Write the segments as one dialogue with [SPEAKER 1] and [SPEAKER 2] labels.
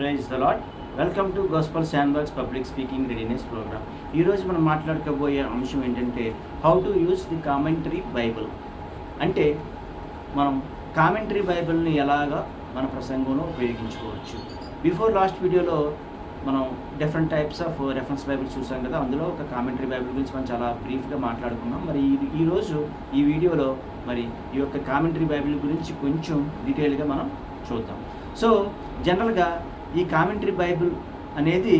[SPEAKER 1] Praise the Lord welcome to Gospel Sandbox public speaking readiness program. ఈరోజు మనం మాట్లాడుకోబోయే అంశం ఏంటంటే how to use the commentary Bible అంటే మనం కామెంటరీ బైబిల్ని ఎలాగా మన ప్రసంగంలో ఉపయోగించుకోవచ్చు. బిఫోర్ లాస్ట్ వీడియోలో మనం different types of reference Bible చూసాం కదా అందులో ఒక కామెంటరీ బైబిల్ గురించి మనం చాలా బ్రీఫ్గా మాట్లాడుకున్నాం. మరి ఈ- ఈరోజు ఈ వీడియోలో మరి ఈ యొక్క కామెంటరీ బైబిల్ గురించి కొంచెం డీటెయిల్గా మనం చూద్దాం. సో జనరల్గా ఈ కామెంటరీ బైబిల్ అనేది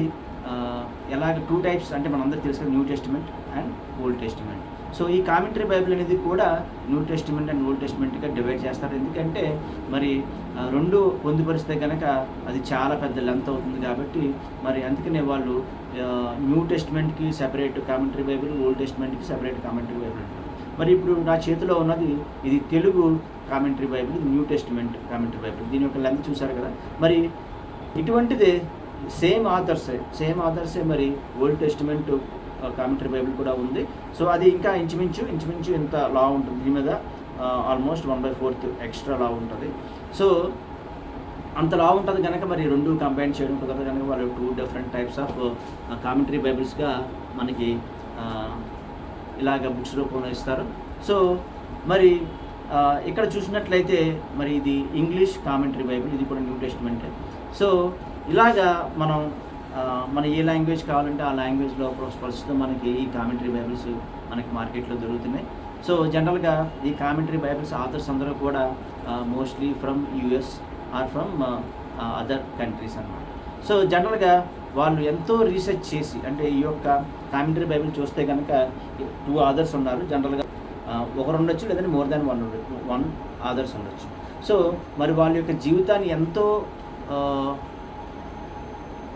[SPEAKER 1] ఎలాగ టూ టైప్స్ అంటే మనందరికీ తెలుసు కదా, new testament and old testament so ఈ కామెంటరీ బైబిల్ అనేది కూడా న్యూ టెస్టిమెంట్ అండ్ ఓల్డ్ టెస్టిమెంట్గా డివైడ్ చేస్తారు. ఎందుకంటే మరి రెండు పొందుపరిస్తే కనుక అది చాలా పెద్ద లెంత్ అవుతుంది కాబట్టి మరి అందుకనే వాళ్ళు న్యూ టెస్టిమెంట్కి సెపరేట్ కామెంటరీ బైబిల్ ఓల్డ్ టెస్టిమెంట్కి సెపరేట్ కామెంటరీ బైబిల్ మరి ఇప్పుడు నా చేతిలో ఉన్నది ఇది తెలుగు కామెంటరీ బైబిల్ ఇది న్యూ టెస్టిమెంట్ కామెంటరీ బైబిల్ దీని యొక్క లెంత్ చూసారు కదా? మరి ఇటువంటిదే సేమ్ ఆథర్సే సేమ్ ఆథర్సే మరి ఓల్డ్ టెస్టిమెంట్ కామెంటరీ బైబిల్ కూడా ఉంది. సో అది ఇంకా ఇంచుమించు ఇంచుమించు ఇంత లా ఉంటుంది. దీని మీద almost one by fourth extra లా ఉంటుంది. సో అంత లా ఉంటుంది కనుక మరి రెండు కంబైన్ చేయడం కుదరదు కనుక వాళ్ళు two different types of commentary బైబిల్స్గా మనకి ఇలాగ బుక్స్ రూపంలో ఇస్తారు. సో మరి ఇక్కడ చూసినట్లయితే మరి ఇది ఇంగ్లీష్ కామెంటరీ బైబిల్ ఇది కూడా న్యూ టెస్ట్మెంటే సో ఇలాగా మనం మన ఏ లాంగ్వేజ్ కావాలంటే ఆ లాంగ్వేజ్లో ప్రస్తుతం మనకి ఈ కామెంటరీ బైబిల్స్ మనకి మార్కెట్లో దొరుకుతున్నాయి. సో జనరల్గా ఈ కామెంటరీ బైబిల్స్ ఆథర్స్ అందరూ కూడా mostly from US or from other countries అన్నమాట. సో జనరల్గా వాళ్ళు ఎంతో రీసెర్చ్ చేసి అంటే ఈ యొక్క కామెంటరీ బైబిల్ చూస్తే కనుక టూ ఆథర్స్ ఉన్నారు జనరల్గా. ఒకరు ఉండొచ్చు లేదంటే more than one one authors ఉండొచ్చు. సో మరి వాళ్ళ యొక్క జీవితాన్ని ఎంతో పనంగా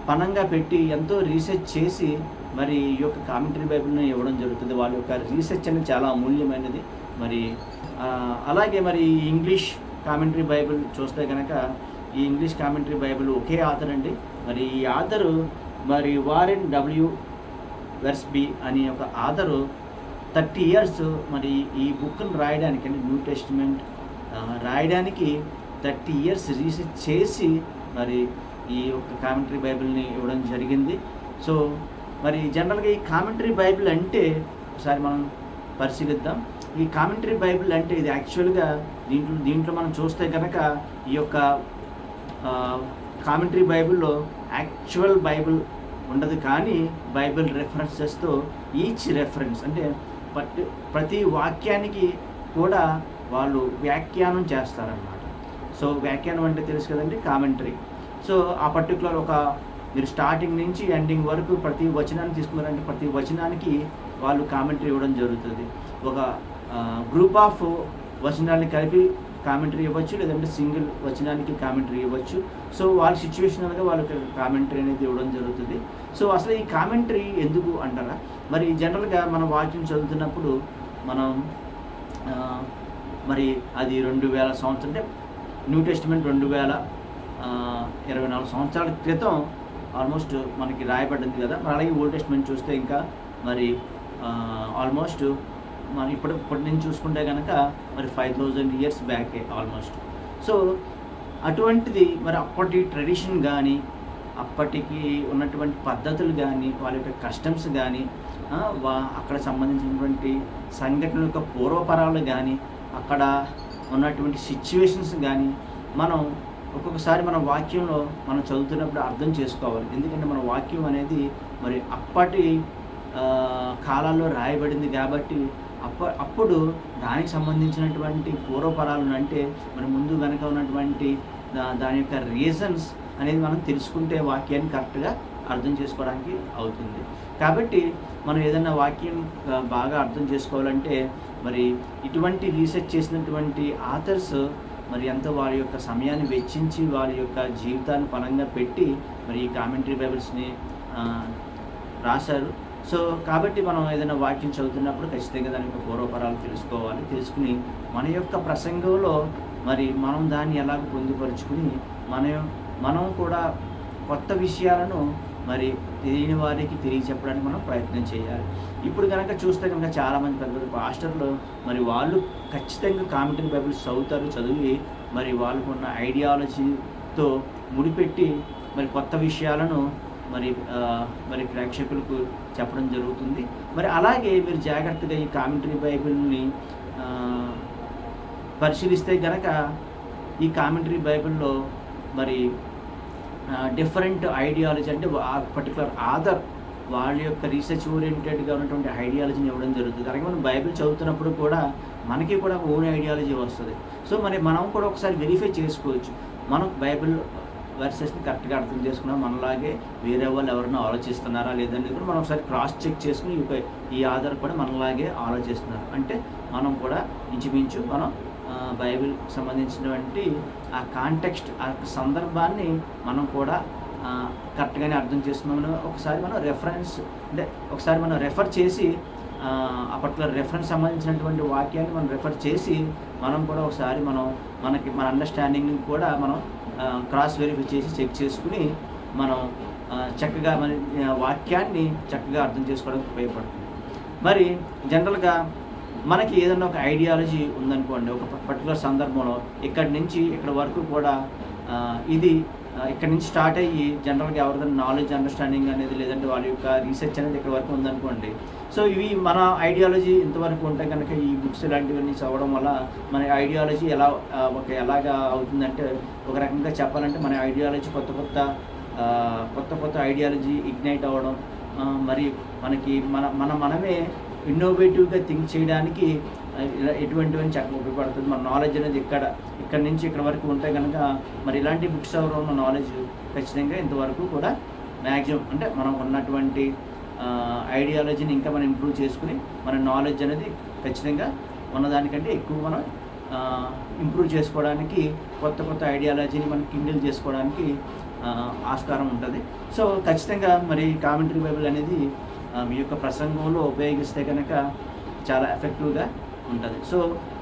[SPEAKER 1] పణంగా పెట్టి ఎంతో రీసెర్చ్ చేసి మరి ఈ యొక్క కామెంటరీ బైబిల్ని ఇవ్వడం జరుగుతుంది. వాళ్ళ యొక్క రీసెర్చ్ అనేది చాలా అమూల్యమైనది. మరి అలాగే మరి ఈ ఇంగ్లీష్ కామెంటరీ బైబిల్ చూస్తే కనుక ఈ ఇంగ్లీష్ కామెంటరీ బైబిల్ ఒకే ఆథర్ అండి. మరి ఈ ఆథరు మరి వారెన్ డబ్ల్యూ వెర్స్బీ అనే ఒక ఆథరు థర్టీ ఇయర్స్ మరి ఈ బుక్ను రాయడానికి అంటే న్యూ టెస్టిమెంట్ రాయడానికి థర్టీ ఇయర్స్ రీసెర్చ్ చేసి మరి ఈ యొక్క కామెంటరీ బైబిల్ని ఇవ్వడం జరిగింది. సో మరి జనరల్గా ఈ కామెంటరీ బైబిల్ అంటే ఒకసారి మనం పరిశీలిద్దాం. ఈ కామెంటరీ బైబిల్ అంటే ఇది యాక్చువల్గా దీంట్లో దీంట్లో మనం చూస్తే కనుక ఈ యొక్క కామెంటరీ బైబిల్లో యాక్చువల్ బైబిల్ ఉండదు కానీ బైబిల్ రెఫరెన్సెస్తో ఈచ్ రెఫరెన్స్ అంటే ప్రతి వాక్యానికి కూడా వాళ్ళు వ్యాఖ్యానం చేస్తారన్నమాట. సో వ్యాఖ్యానం అంటే తెలుసు కదండి కామెంటరీ సో ఆ పర్టికులర్ ఒక మీరు స్టార్టింగ్ నుంచి ఎండింగ్ వరకు ప్రతి వచనాన్ని తీసుకున్నారంటే ప్రతి వచనానికి వాళ్ళు కామెంటరీ ఇవ్వడం జరుగుతుంది. ఒక గ్రూప్ ఆఫ్ వచనాన్ని కలిపి కామెంటరీ ఇవ్వచ్చు లేదంటే సింగిల్ వచనానికి కామెంటరీ ఇవ్వచ్చు. సో వాళ్ళ సిచ్యువేషనల్గా వాళ్ళకి కామెంటరీ అనేది ఇవ్వడం జరుగుతుంది. సో అసలు ఈ కామెంటరీ ఎందుకు అంటారా? మరి జనరల్గా మనం వాక్యం చదువుతున్నప్పుడు మనం మరి అది రెండు వేల సంవత్సరం అంటే న్యూ టెస్ట్మెంట్ రెండు వేల ఇరవై నాలుగు సంవత్సరాల క్రితం ఆల్మోస్ట్ మనకి రాయబడింది కదా. మరి అలాగే ఓల్డ్ టెస్ట్మెంట్ చూస్తే ఇంకా మరి ఆల్మోస్ట్ మనం ఇప్పుడు ఇప్పటి నుంచి చూసుకుంటే కనుక మరి ఫైవ్ థౌజండ్ ఇయర్స్ బ్యాకే ఆల్మోస్ట్. సో అటువంటిది మరి అప్పటి ట్రెడిషన్ కానీ అప్పటికి ఉన్నటువంటి పద్ధతులు కానీ వాళ్ళ యొక్క కస్టమ్స్ కానీ వా అక్కడ సంబంధించినటువంటి సంఘటనల యొక్క పూర్వపరాలు కానీ అక్కడ ఉన్నటువంటి సిచ్యువేషన్స్ కానీ మనం ఒక్కొక్కసారి మన వాక్యంలో మనం చదువుతున్నప్పుడు అర్థం చేసుకోవాలి. ఎందుకంటే మన వాక్యం అనేది మరి అప్పటి కాలాల్లో రాయబడింది కాబట్టి అప్ప అప్పుడు దానికి సంబంధించినటువంటి పూర్వపరాలను అంటే మరి ముందు వెనక ఉన్నటువంటి దాని యొక్క రీజన్స్ అనేది మనం తెలుసుకుంటే వాక్యాన్ని కరెక్ట్గా అర్థం చేసుకోవడానికి అవుతుంది. కాబట్టి మనం ఏదైనా వాక్యం బాగా అర్థం చేసుకోవాలంటే మరి ఇటువంటి రీసెర్చ్ చేసినటువంటి ఆథర్స్ మరి ఎంతో వారి యొక్క సమయాన్ని వెచ్చించి వారి యొక్క జీవితాన్ని పరంగా పెట్టి మరి ఈ కామెంటరీ బైబిల్స్ని రాశారు. సో కాబట్టి మనం ఏదైనా వాక్యం చదువుతున్నప్పుడు ఖచ్చితంగా దాని యొక్క పూర్వపరాలు తెలుసుకోవాలి. తెలుసుకుని మన యొక్క ప్రసంగంలో మరి మనం దాన్ని ఎలాగ పొందుపరుచుకుని మన మనం కూడా కొత్త విషయాలను మరి తెలియని వారికి తెలియచెప్పడానికి మనం ప్రయత్నం చేయాలి. ఇప్పుడు కనుక చూస్తే కనుక చాలామంది పెద్ద పెద్ద పాస్టర్లు మరి వాళ్ళు ఖచ్చితంగా కామెంటరీ బైబిల్స్ చదువుతారు చదివి మరి వాళ్ళకున్న ఐడియాలజీతో ముడిపెట్టి మరి కొత్త విషయాలను మరి మరి ప్రేక్షకులకు చెప్పడం జరుగుతుంది. మరి అలాగే మీరు జాగ్రత్తగా ఈ కామెంటరీ బైబిల్ని పరిశీలిస్తే గనక ఈ కామెంటరీ బైబిల్లో మరి డిఫరెంట్ ఐడియాలజీ అంటే ఆ పర్టికులర్ ఆధర్ వాళ్ళ యొక్క రీసెర్చ్ ఓరియంటెడ్గా ఉన్నటువంటి ఐడియాలజీని ఇవ్వడం జరుగుతుంది. అలాగే మనం బైబిల్ చదువుతున్నప్పుడు కూడా మనకి కూడా ఓన్ ఐడియాలజీ వస్తుంది. సో మరి మనం కూడా ఒకసారి వెరిఫై చేసుకోవచ్చు. మనం బైబిల్ వర్సెస్ని కరెక్ట్గా అర్థం చేసుకున్నాం మనలాగే వేరే వాళ్ళు ఎవరైనా ఆలోచిస్తున్నారా లేదని కూడా మనం ఒకసారి క్రాస్ చెక్ చేసుకుని ఈ ఆధార్ కూడా మనలాగే ఆలోచిస్తున్నారు. అంటే మనం కూడా ఇంచుమించు మనం బైబిల్ సంబంధించినటువంటి ఆ కాంటెక్స్ట్ ఆ సందర్భాన్ని మనం కూడా కరెక్ట్గానే అర్థం చేసుకున్నామని ఒకసారి మనం రెఫరెన్స్ అంటే ఒకసారి మనం రెఫర్ చేసి ఆ, పర్టికులర్ రెఫరెన్స్ సంబంధించినటువంటి వాక్యాన్ని మనం రెఫర్ చేసి మనం కూడా ఒకసారి మనం మనకి మన అండర్స్టాండింగ్ని కూడా మనం క్రాస్ వెరిఫై చేసి చెక్ చేసుకుని మనం చక్కగా మన వాక్యాన్ని చక్కగా అర్థం చేసుకోవడానికి ఉపయోగపడుతుంది. మరి జనరల్గా మనకి ఏదైనా ఒక ఐడియాలజీ ఉందనుకోండి ఒక పర్టికులర్ సందర్భంలో ఇక్కడి నుంచి ఇక్కడ వరకు కూడా ఇది ఇక్కడ నుంచి స్టార్ట్ అయ్యి జనరల్గా ఎవరిదైనా నాలెడ్జ్ అండర్స్టాండింగ్ అనేది లేదంటే వాళ్ళ యొక్క రీసెర్చ్ అనేది ఇక్కడ వరకు ఉందనుకోండి. సో ఇవి మన ఐడియాలజీ ఇంతవరకు ఉంటే కనుక ఈ బుక్స్ ఇలాంటివన్నీ చదవడం వల్ల మన ఐడియాలజీ ఎలా ఒక ఎలాగా అవుతుందంటే ఒక రకంగా చెప్పాలంటే మన ఐడియాలజీ కొత్త కొత్త కొత్త కొత్త ఐడియాలజీ ఇగ్నైట్ అవ్వడం మరి మనకి మన మన మనమే ఇన్నోవేటివ్గా థింక్ చేయడానికి ఇలా ఎటువంటివని చక్కగా ఉపయోగపడుతుంది. మన నాలెడ్జ్ అనేది ఇక్కడ ఇక్కడ నుంచి ఇక్కడ వరకు ఉంటే కనుక మరి ఇలాంటి బుక్స్ ఎవరు ఉన్న నాలెడ్జ్ ఖచ్చితంగా ఇంతవరకు కూడా మ్యాక్సిమం అంటే మనం ఉన్నటువంటి ఐడియాలజీని ఇంకా మనం ఇంప్రూవ్ చేసుకుని మన నాలెడ్జ్ అనేది ఖచ్చితంగా ఉన్నదానికంటే ఎక్కువ మనం ఇంప్రూవ్ చేసుకోవడానికి కొత్త కొత్త ఐడియాలజీని మనం కిండిల్ చేసుకోవడానికి ఆస్కారం ఉంటుంది. సో ఖచ్చితంగా మరి కామెంటరీ బైబిల్ అనేది మీ యొక్క ప్రసంగంలో ఉపయోగిస్తే కనుక చాలా ఎఫెక్టివ్గా ఉంటుంది. సో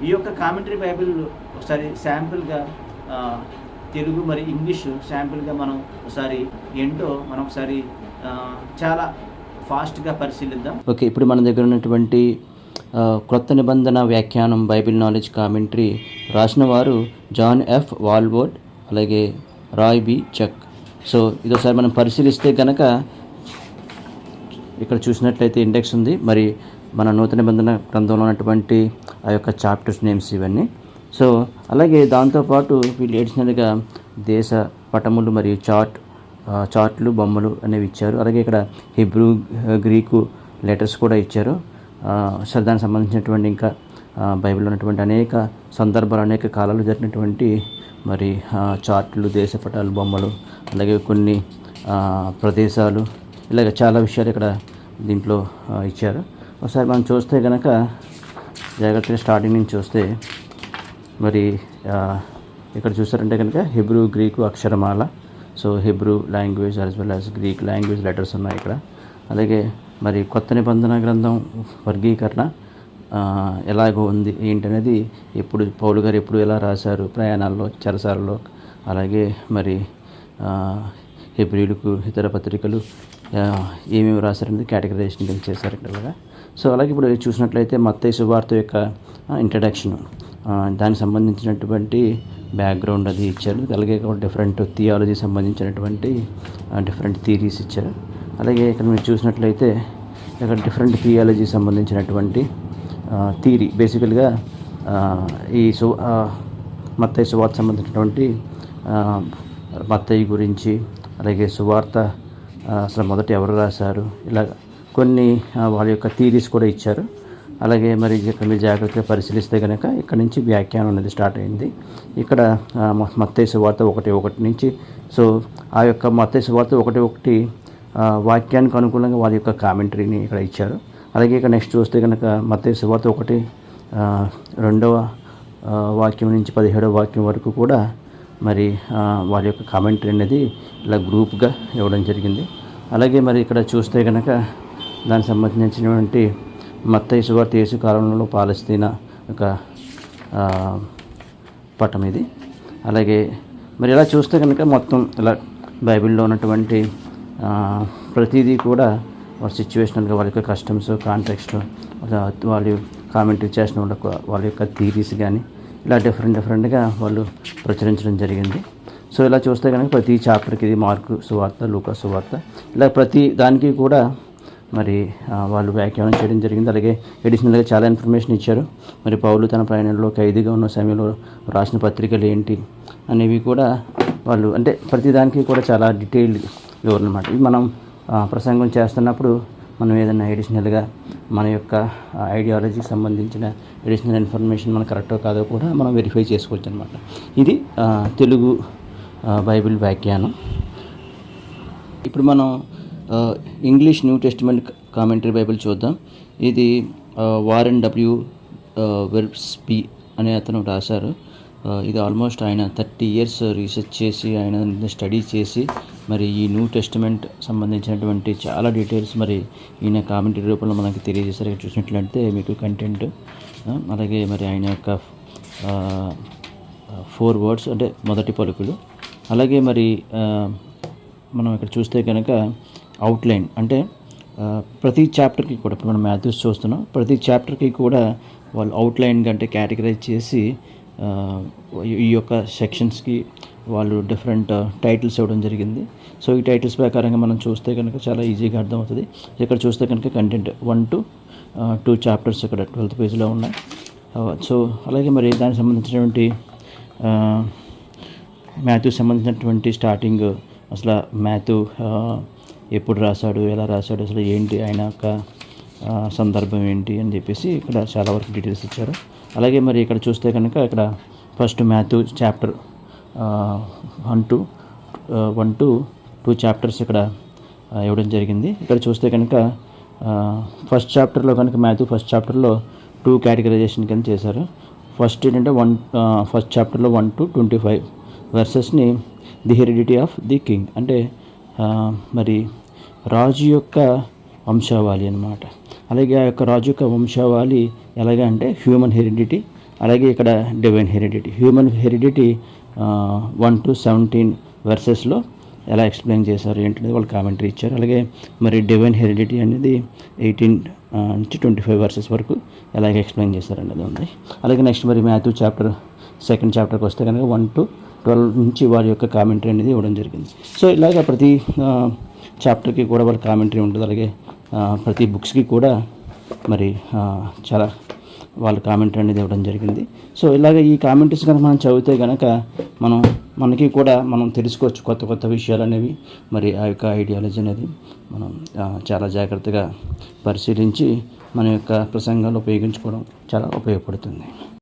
[SPEAKER 1] ఈ యొక్క కామెంటరీ బైబిల్ ఒకసారి శాంపుల్గా తెలుగు మరి ఇంగ్లీష్ శాంపుల్గా మనం ఒకసారి ఏంటో మనం ఒకసారి చాలా ఫాస్ట్గా పరిశీలిద్దాం.
[SPEAKER 2] ఓకే ఇప్పుడు మన దగ్గర ఉన్నటువంటి క్రొత్త నిబంధన వ్యాఖ్యానం బైబిల్ నాలెడ్జ్ కామెంటరీ రాసిన వారు జాన్ ఎఫ్ వాల్వర్డ్ అలాగే రాయ్ బి చెక్. సో ఇదొకసారి మనం పరిశీలిస్తే కనుక ఇక్కడ చూసినట్లయితే ఇండెక్స్ ఉంది. మరి మన నూతన నిబంధన గ్రంథంలో ఉన్నటువంటి ఆ యొక్క చాప్టర్స్ నేమ్స్ ఇవన్నీ. సో అలాగే దాంతోపాటు వీళ్ళు ఏడ్చినట్టుగా దేశ పటములు మరియు చార్ట్ చార్ట్లు బొమ్మలు అనేవి ఇచ్చారు. అలాగే ఇక్కడ హిబ్రూ గ్రీకు లెటర్స్ కూడా ఇచ్చారు. ఆ, సో దానికి సంబంధించినటువంటి ఇంకా బైబిల్ బైబిల్లో ఉన్నటువంటి అనేక సందర్భాలు అనేక కాలాలు జరిగినటువంటి మరి చార్ట్లు దేశ పటాలు బొమ్మలు అలాగే కొన్ని ప్రదేశాలు ఇలాగ చాలా విషయాలు ఇక్కడ దీంట్లో ఇచ్చారు. ఒకసారి మనం చూస్తే కనుక జాగ్రత్తగా స్టార్టింగ్ నుంచి చూస్తే మరి ఇక్కడ చూసారంటే కనుక Hebrew Greek అక్షరమాల. So Hebrew language as well as Greek language letters ఉన్నాయి ఇక్కడ. అలాగే మరి కొత్త నిబంధన గ్రంథం వర్గీకరణ ఎలాగో ఉంది ఏంటనేది ఎప్పుడు పౌలు గారు ఎప్పుడు ఎలా రాశారు ప్రయాణాల్లో చెరసాలలో అలాగే మరి ఆ, హెబ్రిలకు ఇతర పత్రికలు ఏమేమి రాశారనేది కేటగరైజేషన్ కింద చేశారు ఇక్కడ సో అలాగే ఇప్పుడు చూసినట్లయితే మత్తయ్య సువార్త యొక్క ఇంట్రడక్షన్ దానికి సంబంధించినటువంటి బ్యాక్గ్రౌండ్ అది ఇచ్చారు. అలాగే డిఫరెంట్ థియాలజీ సంబంధించినటువంటి డిఫరెంట్ థీరీస్ ఇచ్చారు. అలాగే ఇక్కడ మీరు చూసినట్లయితే ఇక్కడ డిఫరెంట్ థియాలజీ సంబంధించినటువంటి థీరీ బేసికల్గా ఈ సు మత్తయ్య మత్తయి సువార్త సంబంధించినటువంటి మత్తయ్య గురించి అలాగే సువార్త అసలు మొదట ఎవరు రాశారు? ఇలా కొన్ని వాళ్ళ యొక్క థీరీస్ కూడా ఇచ్చారు. అలాగే మరి ఇక్కడ మీరు జాగ్రత్తగా పరిశీలిస్తే కనుక ఇక్కడ నుంచి వ్యాఖ్యానం అనేది స్టార్ట్ అయింది. ఇక్కడ మత్తేసు వార్త సువార్త ఒకటి ఒకటి నుంచి. సో ఆ యొక్క మత్తేసు సువార్త ఒకటి ఒకటి వాక్యానికి అనుకూలంగా వాళ్ళ యొక్క కామెంటరీని ఇక్కడ ఇచ్చారు. అలాగే ఇక్కడ నెక్స్ట్ చూస్తే కనుక మత్తేసు వార్త ఒకటి రెండవ వాక్యం నుంచి పదిహేడవ వాక్యం వరకు కూడా మరి వారి యొక్క కామెంటరీ అనేది ఇలా గ్రూప్గా ఇవ్వడం జరిగింది. అలాగే మరి ఇక్కడ చూస్తే కనుక దానికి సంబంధించినటువంటి మత్తయి సువార్త యేసు కాలంలో పాలస్తీనా ఒక పటం ఇది. అలాగే మరి ఇలా చూస్తే కనుక మొత్తం ఇలా బైబిల్లో ఉన్నటువంటి ప్రతిదీ కూడా వాళ్ళ సిచ్యువేషనల్గా వాళ్ళ యొక్క కస్టమ్స్ కాంటాక్ట్స్ వాళ్ళు కామెంటరీ చేసిన వాళ్ళ వాళ్ళ యొక్క థీరీస్ కానీ ఇలా డిఫరెంట్ డిఫరెంట్గా వాళ్ళు ప్రచురించడం జరిగింది.
[SPEAKER 1] సో ఇలా చూస్తే కనుక ప్రతి చాప్టర్కి ఇది మార్కు సువార్త లూకా సువార్త. ఇలా ప్రతి దానికి కూడా మరి వాళ్ళు వ్యాఖ్యానం చేయడం జరిగింది. అలాగే ఎడిషనల్గా చాలా ఇన్ఫర్మేషన్ ఇచ్చారు. మరి పౌలు తన ప్రయాణంలో ఖైదీగా ఉన్న సమయంలో రాసిన పత్రికలు ఏంటి అనేవి కూడా వాళ్ళు అంటే ప్రతి దానికి కూడా చాలా డీటెయిల్డ్ వివరణ అనమాట ఇది మనం ప్రసంగం చేస్తున్నప్పుడు మనం ఏదైనా ఎడిషనల్గా మన యొక్క ఐడియాలజీకి సంబంధించిన అడిషనల్ ఇన్ఫర్మేషన్ మనకు కరెక్టో కాదో కూడా మనం వెరిఫై చేసుకోవచ్చు అనమాట ఇది తెలుగు బైబిల్ వ్యాఖ్యానం. ఇప్పుడు మనం English new testament commentary Bible చూద్దాం. ఇది వారెన్ డబ్ల్యూ వెర్బ్స్ పి అనే అతను రాశారు. ఇది ఆల్మోస్ట్ ఆయన థర్టీ ఇయర్స్ రీసెర్చ్ చేసి ఆయన స్టడీ చేసి మరి ఈ న్యూ టెస్టిమెంట్ సంబంధించినటువంటి చాలా డీటెయిల్స్ మరి ఈయన కామెంటరీ రూపంలో మనకి తెలియజేశారు. చూసినట్లయితే మీకు కంటెంట్ అలాగే మరి ఆయన యొక్క ఫోర్ వర్డ్స్ అంటే మొదటి పలుకులు. అలాగే మరి మనం ఇక్కడ చూస్తే కనుక అవుట్లైన్ అంటే ప్రతి చాప్టర్కి కూడా ఇప్పుడు మనం మ్యాథ్యూస్ చూస్తున్నాం. ప్రతి చాప్టర్కి కూడా వాళ్ళు అవుట్లైన్ అంటే కేటగరైజ్ చేసి ఈ యొక్క సెక్షన్స్కి వాళ్ళు డిఫరెంట్ టైటిల్స్ uh, ఇవ్వడం జరిగింది. సో ఈ టైటిల్స్ ప్రకారంగా మనం చూస్తే కనుక చాలా ఈజీగా అర్థమవుతుంది. ఇక్కడ చూస్తే కనుక content one to two chapters ఇక్కడ ట్వెల్త్ పేజ్లో ఉన్నాయి. Uh, సో అలాగే మరి దానికి సంబంధించినటువంటి uh, ఆ, సంబంధించినటువంటి స్టార్టింగ్ అసలు మ్యాథ్యూ ఎప్పుడు రాశాడు ఎలా రాశాడు అసలు ఏంటి ఆయన యొక్క సందర్భం ఏంటి అని చెప్పేసి ఇక్కడ చాలా వరకు డీటెయిల్స్ ఇచ్చారు. అలాగే మరి ఇక్కడ చూస్తే కనుక ఇక్కడ first Matthew chapter one to one to two chapters ఇక్కడ ఇవ్వడం జరిగింది. ఇక్కడ చూస్తే కనుక ఫస్ట్ చాప్టర్లో కనుక మ్యాథ్ ఫస్ట్ చాప్టర్లో టూ కేటగరైజేషన్ కింద చేశారు. ఫస్ట్ ఏంటంటే వన్ ఫస్ట్ చాప్టర్లో one to twenty five వర్సెస్ని the heredity of the king. అంటే మరి రాజు యొక్క వంశావళి అనమాట అలాగే ఆ యొక్క రాజు యొక్క వంశావళి ఎలాగ అంటే హ్యూమన్ హెరిడిటీ అలాగే ఇక్కడ divine heredity. Human heredity one to seventeen వర్సెస్లో ఎలా ఎక్స్ప్లెయిన్ చేశారు ఏంటనేది వాళ్ళు కామెంటరీ ఇచ్చారు. అలాగే మరి డివైన్ హెరిడిటీ అనేది ఎయిటీన్ నుంచి ట్వంటీ ఫైవ్ వర్సెస్ వరకు ఎలాగ ఎక్స్ప్లెయిన్ చేశారు అనేది ఉంది. అలాగే నెక్స్ట్ మరి మ్యాథ్యూ చాప్టర్ సెకండ్ చాప్టర్కి వస్తే కనుక వన్ టు ట్వెల్వ్ నుంచి వారి యొక్క కామెంటరీ అనేది ఇవ్వడం జరిగింది. సో ఇలాగ ప్రతి చాప్టర్కి కూడా వాళ్ళ కామెంటరీ ఉంటుంది. అలాగే ప్రతి బుక్స్కి కూడా మరి చాలా వాళ్ళ కామెంట్ అనేది ఇవ్వడం జరిగింది. సో ఇలాగ ఈ కామెంట్స్ కనుక మనం చదివితే కనుక మనం మనకి కూడా మనం తెలుసుకోవచ్చు కొత్త కొత్త విషయాలు అనేవి. మరి ఆ యొక్క ఐడియాలజీ అనేది మనం చాలా జాగ్రత్తగా పరిశీలించి మన యొక్క ప్రసంగాలు ఉపయోగించుకోవడం చాలా ఉపయోగపడుతుంది.